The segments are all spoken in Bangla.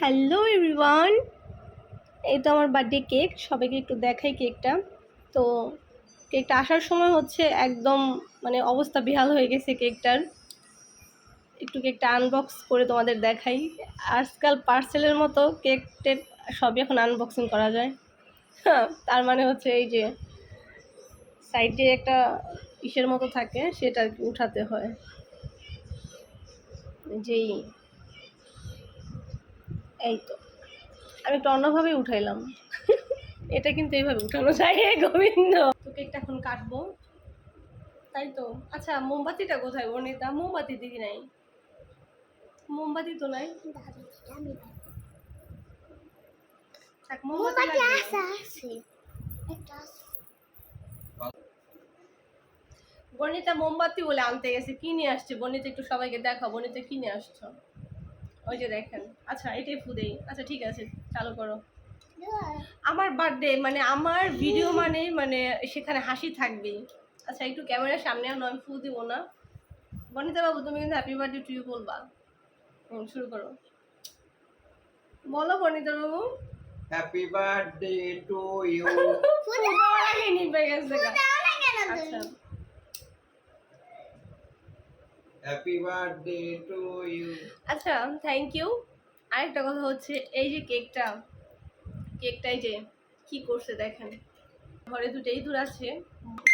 হ্যালো এভরিওয়ান এই তো আমার বার্থডে কেক সবাইকে একটু দেখাই কেকটা। তো কেকটা আসার সময় হচ্ছে একদম মানে অবস্থা বেহাল হয়ে গেছে কেকটার। একটু কেকটা আনবক্স করে তোমাদের দেখাই। আজকাল পার্সেলের মতো কেক টেক সবই এখন আনবক্সিং করা যায়। হ্যাঁ, তার মানে হচ্ছে এই যে সাইডে একটা ইসের মতো থাকে সেটা উঠাতে হয়। যেই এই তো। আমি একটু অন্যভাবে উঠাইলাম। এটা কিন্তু এইভাবে উঠানো যায়। গোবিন্দ। তো কেকটা এখন কাটবো। তাই তো। আচ্ছা মোমবাতিটা কোথায় বর্ণিতা মোমবাতি দিদি নাই। মোমবাতি তো নাই। বর্ণিতা মোমবাতি বলে আনতে গেছে। কি নিয়ে আসছে? বর্ণিতা একটু সবাইকে দেখো বর্ণিতা কি নিয়ে আসছো? ওই যে দেখেন। আচ্ছা এটাই ফুদেই আচ্ছা ঠিক আছে চালু করো। আমার বার্থডে মানে আমার ভিডিও মানে মানে সেখানে হাসি থাকবেই। আচ্ছা একটু ক্যামেরার সামনে আমি ফু দিব না। বনিতা বাবু তুমি কিন্তু হ্যাপি বার্থডে টু ইউ বলবা। হুম শুরু করো। বলো বনিতা বাবু। হ্যাপি বার্থডে টু ইউ নিবে গেছে। আচ্ছা। হ্যাপি বার্থডে টু ইউ আচ্ছা থ্যাংক ইউ আরেকটা কথা হচ্ছে, এই যে কেকটা, কেকটাই যে কি করছে দেখেন। ঘরে দুটো ইঁদুর আছে,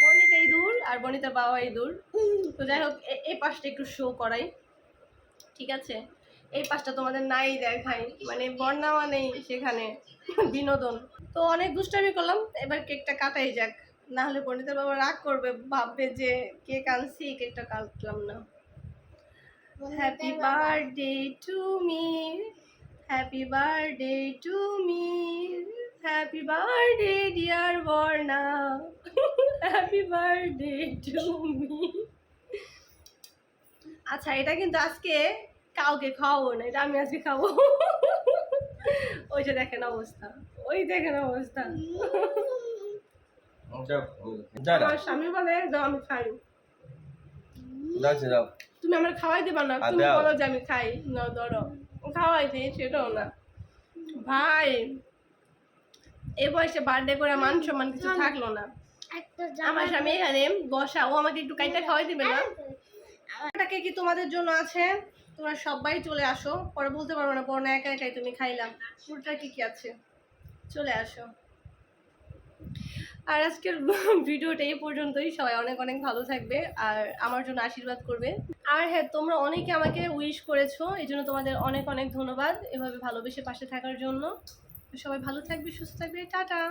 বর্ণিতা ইঁদুর আর বর্ণিতা বাবা ইঁদুর। তো যাই হোক এই পাশটা একটু শো করাই। ঠিক আছে? এই পাশটা তোমাদের নাই দেখাই মানে বর্ণা নেই সেখানে, বিনোদন। তো অনেক দুষ্টামি করলাম, এবার কেকটা কাটাই যাক। না হলে বর্ণিতা বাবা রাগ করবে, ভাববে যে কেক আনছি, কেকটা কাটলাম না। Happy birthday to me. Happy birthday to me. Happy birthday, dear Borna. Happy birthday to me. আচ্ছা এটা কিন্তু আজকে কাউকে খাওয়াবো না এটা আমি আজকে খাব ওই যে দেখেন অবস্থা ওই দেখেন অবস্থা আমার স্বামী বলে দাও আমি খাই যাও তুমি আমার খাওয়াই দিবা না। তুমি বলো যে আমি খাই। না ধরো। খাওয়াই দিই সেটাও না। ভাই এ বয়সে বার্থডে করে মান সম্মান কিছু থাকল না। আমার স্বামী এখানে বসা ও আমাকে একটু কাইটা খাওয়াই দিবে না। এটাকে কি তোমাদের জন্য আছে? তোমরা সবাই চলে আসো। পরে বলতে পারব না পরে একা একাই তুমি খাইলাম। পুরোটা কি কি আছে? চলে আসো। আর আজকের ভিডিওটা এই পর্যন্তই। সবাই অনেক অনেক ভালো থাকবে আর আমার জন্য আশীর্বাদ করবে। আর হ্যাঁ তোমরা অনেকে আমাকে উইশ করেছ, এই জন্য তোমাদের অনেক অনেক ধন্যবাদ এভাবে ভালোবেসে পাশে থাকার জন্য। সবাই ভালো থাকবে, সুস্থ থাকবে, টাটা!